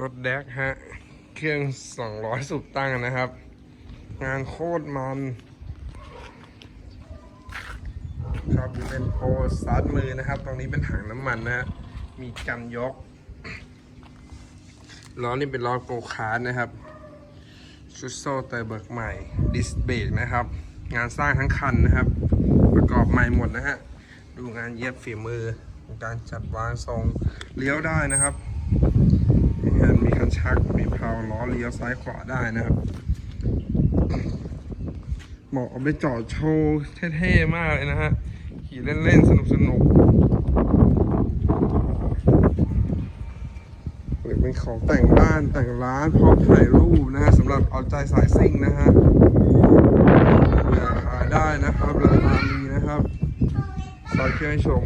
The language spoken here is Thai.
รถแดกฮะ เครื่อง 200 สูบตั้งนะครับ งานโคตรมัน ครับเป็นโปรสตาร์ทมือนะครับ ตรงนี้เป็นถังน้ำมันนะฮะมีกันยก ล้อนี่เป็นล้อโกคาร์ดนะครับ ชุดโซ่เตยเบิกใหม่ ดิสเบรกนะครับ งานสร้างทั้งคันนะครับ ประกอบใหม่หมดนะฮะ ดูงานเย็บฝีมือการจัดวางทรงเลี้ยวได้นะครับ มีคันมีคันชักมีเพลาล้อเลี้ยวซ้ายขวาได้นะครับเหมาะเอาไปจอดโชว์เท่ๆมากเลยนะฮะขี่เล่นๆสนุกๆหรือเป็นของแต่งบ้านแต่งร้านพร้อมถ่ายรูปนะฮะสำหรับเอาใจสายซิ่งนะฮะราคาได้นะครับราคามีนะครับซอยเพื่อให้ชม